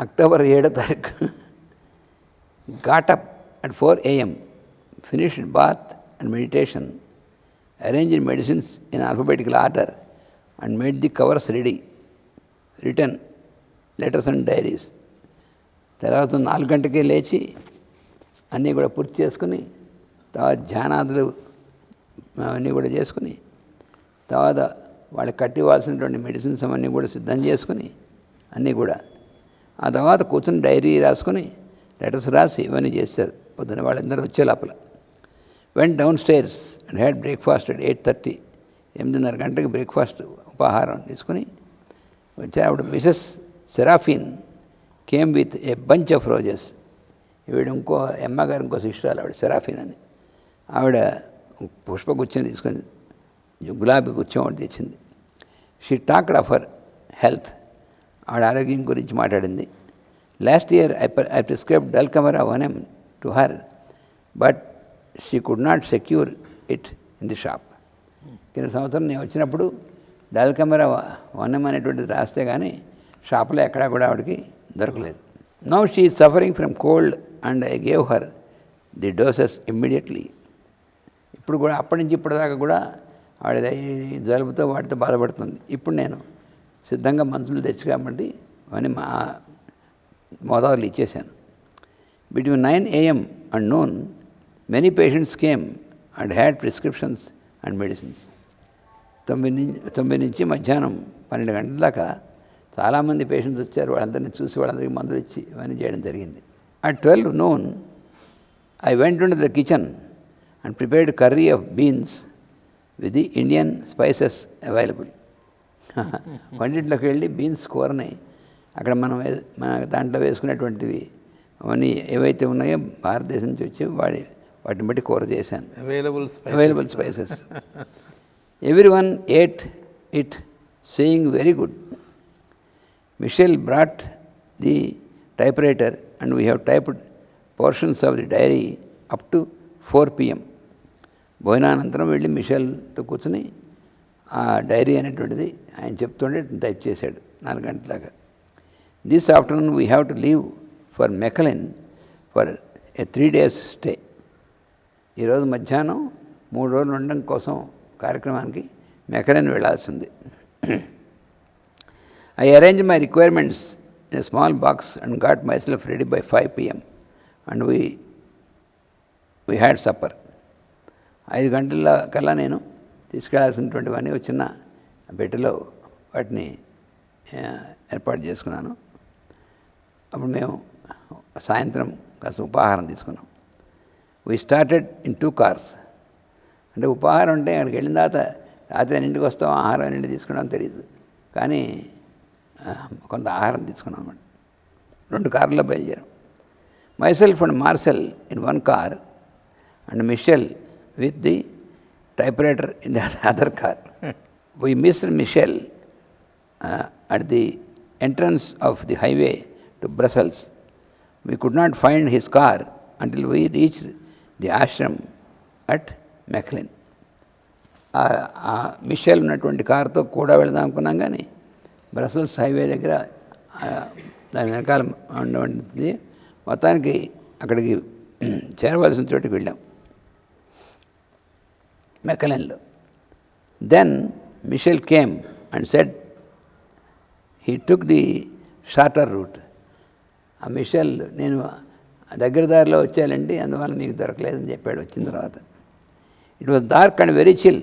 October ఏడో తారీఖు. Got up at four AM finished bath and meditation arranged medicines in alphabetical order and made the covers ready return letters and diaries తర్వాత నాలుగు గంటకే లేచి అన్నీ కూడా పూర్తి చేసుకుని తర్వాత ధ్యానాదులు అవన్నీ కూడా చేసుకుని తర్వాత వాళ్ళకి కట్టివ్వాల్సినటువంటి మెడిసిన్స్ అవన్నీ కూడా సిద్ధం చేసుకుని అన్నీ కూడా ఆ తర్వాత కూర్చొని డైరీ రాసుకొని లెటర్స్ రాసి ఇవన్నీ చేశారు పొద్దున వాళ్ళందరూ వచ్చే లోపల. Went down stairs and had breakfast at eight thirty ఎనిమిదిన్నర గంటకి బ్రేక్ఫాస్ట్ ఉపాహారం తీసుకుని వచ్చారు ఆవిడ Mrs Serafin came with a bunch of roses ఈవిడ ఇంకో అమ్మగారు ఇంకో శిష్యురాలు ఆవిడ సెరాఫిన్ అని. ఆవిడ పుష్పగుచ్చం తీసుకుని గులాబీ గుచ్చం ఒకటి తెచ్చింది. She talked of her health ఆడ ఆరోగ్యం గురించి మాట్లాడింది. Last year I I prescribe dulcamara one M to her but she could not secure it in the shop కింద సంవత్సరం నేను వచ్చినప్పుడు డల్ కెమెరా వన్ ఎం అనేటువంటిది రాస్తే కానీ షాప్లో ఎక్కడా కూడా ఆవిడకి దొరకలేదు. Now she suffering from cold and I gave her the doses immediately ఇప్పుడు కూడా అప్పటి నుంచి ఇప్పటిదాకా కూడా ఆవిడ జలుబుతో వాటితో బాధపడుతుంది. ఇప్పుడు నేను సిద్ధంగా మనుషులు తెచ్చుకోమండి అని అవన్నీ మా మోతాదులు ఇచ్చేశాను. Between nine AM and noon many patients came and had prescriptions and medicines తొమ్మిది తొమ్మిది నుంచి మధ్యాహ్నం పన్నెండు గంటల దాకా చాలామంది పేషెంట్స్ వచ్చారు వాళ్ళందరినీ చూసి వాళ్ళందరికీ మందులు ఇచ్చి ఇవన్నీ చేయడం జరిగింది. At twelve noon I went into the kitchen and prepared curry of beans with the Indian spices available వంటింట్లోకి వెళ్ళి బీన్స్ కూరని అక్కడ మనం మన దాంట్లో వేసుకునేటువంటివి అవన్నీ ఏవైతే ఉన్నాయో భారతదేశం నుంచి వచ్చి వాడి వాటిని బట్టి కూర చేశాను. Available available spices everyone ate it saying very good Michel brought the typewriter and we have typed portions of the diary up to four PM భోజనానంతరం వెళ్ళి మిషెల్తో కూర్చుని ఆ డైరీ అనేటువంటిది ఆయన చెప్తుంటే టైప్ చేశాడు నాలుగు గంటలాగా this afternoon we have to leave for Mechelen for a three days stay ఈరోజు మధ్యాహ్నం మూడు రోజులు ఉండడం కోసం కార్యక్రమానికి మెకలిన్ వెళ్ళాల్సింది I arrange my requirements in a small box and got myself ready by five PM and we we had supper ఐదు గంటల కల్లా నేను తీసుకెళ్ళాల్సినటువంటివన్నీ వచ్చిన చిన్న పెట్టెలో వాటిని ఏర్పాటు చేసుకున్నాను. అప్పుడు మేము సాయంత్రం కాస్త ఉపాహారం తీసుకున్నాం. We started in two cars అంటే ఉపాహారం అంటే అక్కడికి వెళ్ళిన తర్వాత రాత్రి ఎన్నింటికి వస్తాం ఆహారం ఎన్నింటి తీసుకున్నాం తెలియదు. కానీ కొంత ఆహారం తీసుకున్నాం అనమాట రెండు కార్లలో బయలుదేరాం. Myself and Marcel in one car and Michel with the typewriter in the other car we miss Michel at the entrance of the highway to Brussels we could not find his car until we reach the ashram at Mechelen ఆ Michel ఉన్నటువంటి కార్తో కూడా వెళదాం అనుకున్నాం కానీ Brussels highway దగ్గర దాని వెనకాల ఉన్నటువంటి మొత్తానికి అక్కడికి చేరవలసిన చోటుకి వెళ్ళాం. మెకలెన్లో. Then Michel came and said he took the shorter route ఆ మిషెల్ నేను దగ్గర దారిలో వచ్చానండి అందువల్ల మీకు దొరకలేదని చెప్పాడు వచ్చిన తర్వాత. It was dark and very chill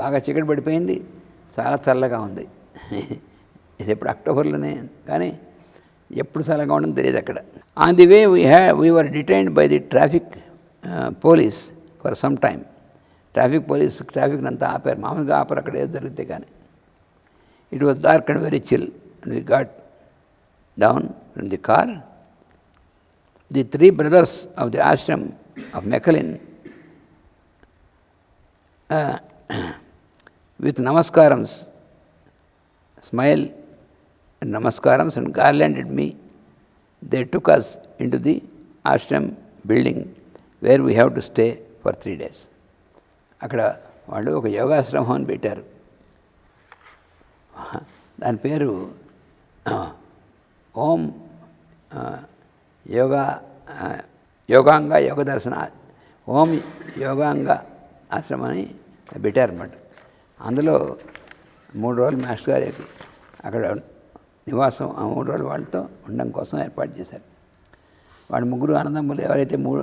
బాగా చీకటి పడిపోయింది. చాలా చల్లగా ఉంది. ఇది ఎప్పుడు అక్టోబర్లోనే కానీ ఎప్పుడు చల్లగా ఉండడం తెలియదు అక్కడ. On the way we ha we were detained by the traffic police for some time traffic police traffic అంతా ఆపారు మామూలుగా ఆపరు అక్కడ ఏదో జరిగితే కానీ It was dark and very chill, and we got down from the car. The three brothers of the ashram of Mechalin, uh, with namaskarams, smile and namaskarams and garlanded me, they took us into the ashram building where we have to stay for three days. అక్కడ వాళ్ళు ఒక యోగాశ్రమం అని పెట్టారు దాని పేరు ఓం యోగా యోగాంగ యోగ దర్శన ఓం యోగాంగ ఆశ్రమం అని పెట్టారన్నమాట. అందులో మూడు రోజులు మాస్టర్ గారికి అక్కడ నివాసం ఆ మూడు రోజులు వాళ్ళతో ఉండడం కోసం ఏర్పాటు చేశారు. వాడు ముగ్గురు అన్నదమ్ములు ఎవరైతే మూడు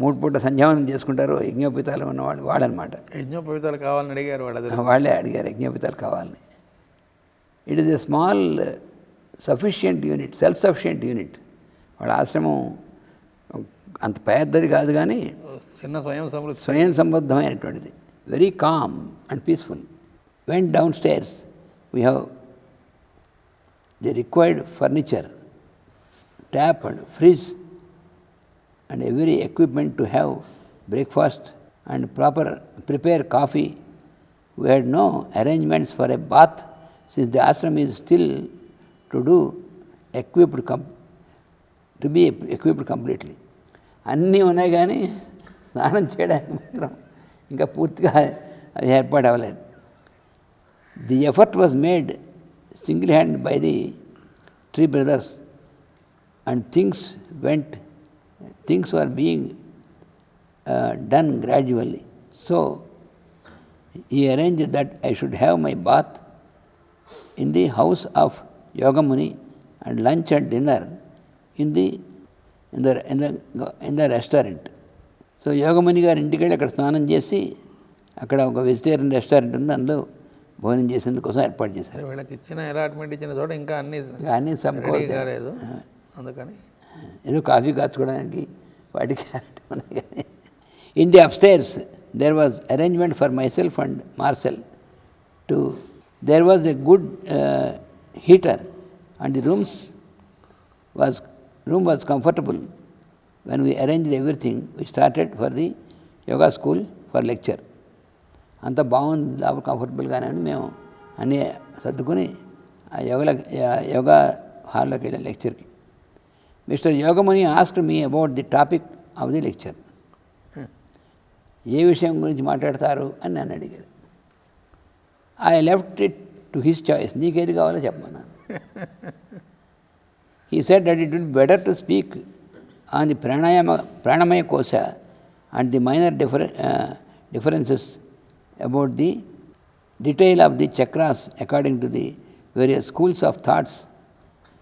మూడు పూట సంధ్యావనం చేసుకుంటారో. యజ్ఞోపితాలు ఉన్నవాడు వాడనమాట యజ్ఞోపవితాలు కావాలని అడిగారు వాళ్ళు వాళ్ళే అడిగారు యజ్ఞోపితాలు కావాలని. It is a small sufficient unit self sufficient unit వాళ్ళ ఆశ్రమం అంత పెద్దది కాదు కానీ చిన్న స్వయం సమృద్ధి. స్వయం సంబద్ధమైనటువంటిది very calm and peaceful when down stairs we have the required furniture tap and fridge and every equipment to have breakfast and proper prepare coffee. We had no arrangements for a bath since the ashram is still to do equipped com- to be equipped completely. అన్నీ ఉన్నాయి కానీ స్నానం చేయడానికి మాత్రం ఇంకా పూర్తిగా అది ఏర్పాటు అవ్వలేదు the effort was made single hand by the three brothers and things went, things were being uh, done gradually. So he arranged that I should have my bath in the house of Yogamuni and lunch and dinner in the in the in the in the restaurant. So Yogamuni గారి ఇంటికి వెళ్ళి అక్కడ స్నానం చేసి అక్కడ ఒక vegetarian restaurant ఉంది అందులో భోజనం చేసేందుకోసం ఏర్పాటు చేశారు సరే వీళ్ళకి ఇచ్చిన అలాట్మెంట్ ఇచ్చిన చోట ఇంకా అన్ని ఇంకా అన్నీ రెడీ సమకూర్చారు కాలేదు అందుకని ఏదో కాఫీ కాచుకోవడానికి వాటికి ఉన్నాయి కానీ in the upstairs there was arrangement for myself and Marcel too there was a good heater and the rooms was room was comfortable when we arranged everything we started for the yoga school for lecture అంత బాగుంది లోపల కంఫర్టబుల్గానే అని మేము అన్నీ సర్దుకొని ఆ yoga yoga హాల్లోకి వెళ్ళాం లెక్చర్కి mister Yogamuni ask me about the topic of the lecture ఏ విషయం గురించి మాట్లాడతారు అని నన్ను అడిగాడు I left it to his choice నీకేది కావాలో చెప్పమన్నాను he said that it will better to speak on the pranayama pranamaya kosha and the minor differ differences about the detail of the chakras according to the various schools of thoughts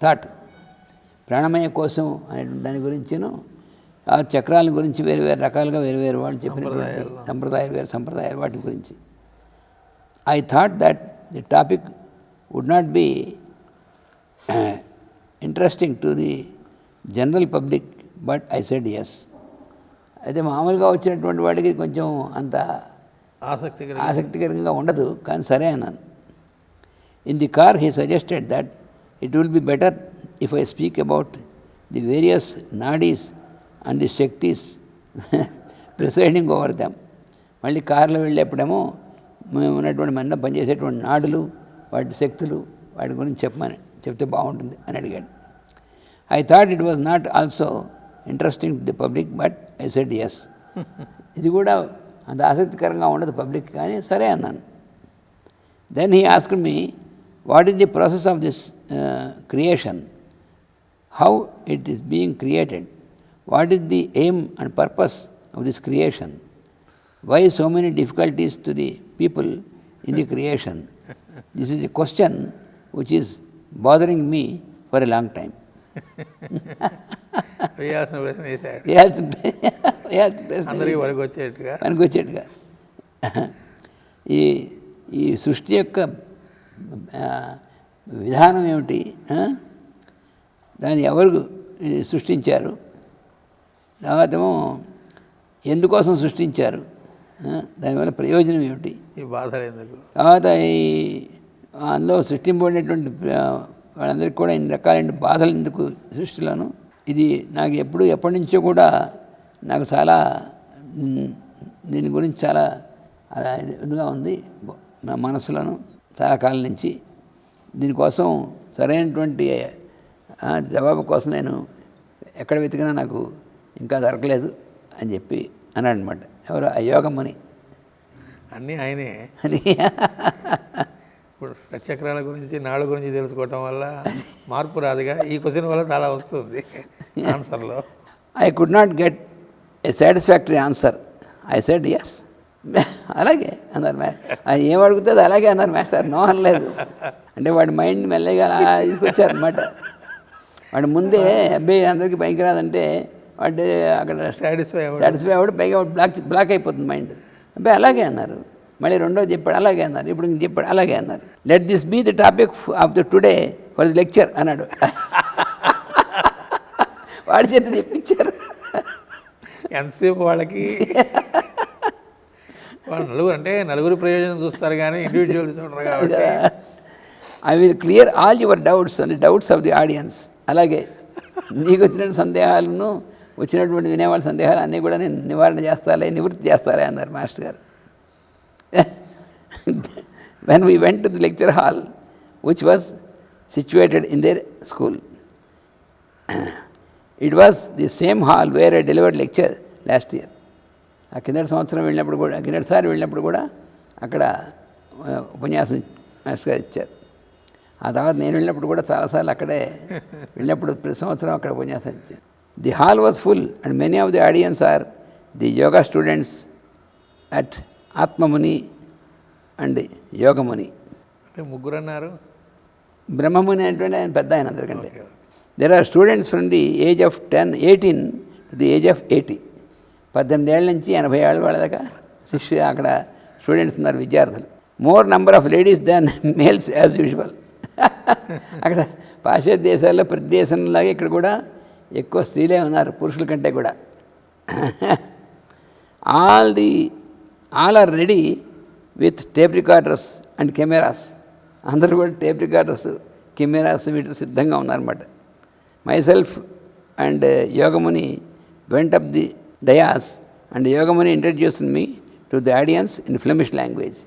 thought pranamaya కోసం అనే దాని గురించిను ఆ చక్రాల గురించి వేరు వేరు రకాలుగా వేరు వేరు వాళ్ళు చెప్పినటువంటి సంప్రదాయాలు వేరు సంప్రదాయాలు వాటి గురించి. I thought that the topic would not be interesting to the general public but I said yes అయితే మామూలుగా వచ్చినటువంటి వాడికి కొంచెం అంత ఆసక్తి ఆసక్తికరంగా ఉండదు కానీ సరే అన్నాను. In the car he suggested that it will be better if I speak about the various nadis and the shaktis presiding over them మళ్ళీ కార్లో వెళ్ళేప్పుడేమో మేము ఉన్నటువంటి మన పనిచేసేటువంటి నాడులు వాటి శక్తులు వాటి గురించి చెప్పమని చెప్తే బాగుంటుంది అని అడిగాడు. I thought it was not also interesting to the public but I said yes ఇది కూడా అంత ఆసక్తికరంగా ఉండదు పబ్లిక్ కానీ సరే అన్నాను. Then he ask me what is the process of this creation How it is being created what is the aim and purpose of this creation why so many difficulties to the people in the creation this is a question which is bothering me for a long time వేయాల్సిన ప్రశ్న వేశాడు వేయాల్సిన వేయాల్సిన ప్రశ్న అందరికీ వరకు వచ్చేట్టుగా పనికి వచ్చేట్టుగా ఈ ఈ సృష్టి యొక్క ఆ, విధానం ఏమిటి ఆ? దాన్ని ఎవరు సృష్టించారు? తర్వాత ఎందుకోసం సృష్టించారు? దానివల్ల ప్రయోజనం ఏమిటి? ఈ బాధలు ఎందుకు? తర్వాత ఈ అందులో సృష్టింపబడినటువంటి వాళ్ళందరికీ కూడా ఇన్ని రకాలైన బాధలు ఎందుకు సృష్టిలోను? ఇది నాకు ఎప్పుడు ఎప్పటి నుంచో కూడా నాకు చాలా దీని గురించి చాలా అలా ఇది- ఇదిగా ఉంది నా మనసులోను చాలా కాలం నుంచి. దీనికోసం సరైనటువంటి జవాబు కోసం నేను ఎక్కడ వెతికినా నాకు ఇంకా దొరకలేదు అని చెప్పి అన్నాడు అనమాట ఎవరు ఆ యోగమని అన్నీ ఆయనే. అని. ఇప్పుడు నక్షత్రాల గురించి నాళ్ళ గురించి తెలుసుకోవటం వల్ల మార్పు రాదుగా. ఈ క్వశ్చన్ వల్ల చాలా వస్తుంది ఆన్సర్లో. I could not get a satisfactory answer I said yes అలాగే అన్నారు మ్యా అది ఏం అడుగుతుంది అలాగే అన్నారు మాస్టర్ నో అనలేదు. అంటే వాడి మైండ్ మెల్లగా తీసుకొచ్చారనమాట వాడు ముందే అబ్బాయి అందరికీ పైకి రాదంటే వాడు అక్కడ సాటిస్ఫై సాటిస్ఫై అవ్వడు పైగా బ్లాక్ బ్లాక్ అయిపోతుంది మైండ్ అబ్బాయి అలాగే అన్నారు. మళ్ళీ రెండో చెప్పాడు అలాగే అన్నారు. ఇప్పుడు ఇంక చెప్పాడు అలాగే అన్నారు. Let this be the topic of the today for the lecture అన్నాడు. వాడి చేత చెప్పించారు ఎంతసేపు వాళ్ళకి? వాళ్ళు నలుగురు అంటే నలుగురు ప్రయోజనం చూస్తారు కానీ ఇండివిజువల్ చూడరు కాబట్టి. I will clear all your doubts and doubts of the audience అలాగే నీకు వచ్చినటువంటి సందేహాలను వచ్చినటువంటి వినేవాళ్ళ సందేహాలు అన్నీ కూడా నేను నివారణ చేస్తాలే నివృత్తి చేస్తాలే అన్నారు మాస్టర్ గారు. When we went to the lecture hall which was situated in their school it was the same hall where I delivered lecture last year ఆ కిందటి సంవత్సరం వెళ్ళినప్పుడు కూడా కిందటిసారి వెళ్ళినప్పుడు కూడా అక్కడ ఉపన్యాసం మాస్టర్ గారు ఇచ్చారు. ఆ తర్వాత నేను వెళ్ళినప్పుడు కూడా చాలాసార్లు అక్కడే వెళ్ళినప్పుడు ప్రతి సంవత్సరం అక్కడ ఉపన్యాసం ఇచ్చాను the hall was full and many of the audience are the yoga students at Atmamuni and Yogamuni అంటే ముగ్గురు అన్నారు బ్రహ్మముని అనేటువంటి ఆయన పెద్ద ఆయన అందరికంటే. There are students from the age of ten eighteen to the age of eighty పద్దెనిమిది ఏళ్ళ నుంచి ఎనభై ఏళ్ళ వాళ్ళ దాకా శిష్యు అక్కడ స్టూడెంట్స్ ఉన్నారు విద్యార్థులు. More number of ladies than males as usual అక్కడ పాశ్చాత్య దేశాల్లో ప్రతి దేశంలాగే ఇక్కడ కూడా ఎక్కువ స్త్రీలే ఉన్నారు పురుషుల కంటే కూడా. All the all are ready with tape recorders and cameras అందరూ కూడా టేప్ రికార్డర్స్ కెమెరాస్ వీటితో సిద్ధంగా ఉన్నారన్నమాట. Myself and Yogamuni went up the dais and Yogamuni introduce me to the audience in Flemish language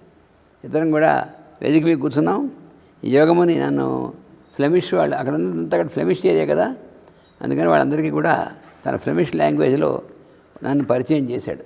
ఇద్దరం కూడా వేదిక మీద కూర్చున్నాం. యోగముని నన్ను ఫ్లెమిష్ వాళ్ళు అక్కడ అక్కడ ఫ్లెమిష్ ఏరియా కదా. అందుకని వాళ్ళందరికీ కూడా తన ఫ్లెమిష్ లాంగ్వేజ్లో నన్ను పరిచయం చేశాడు.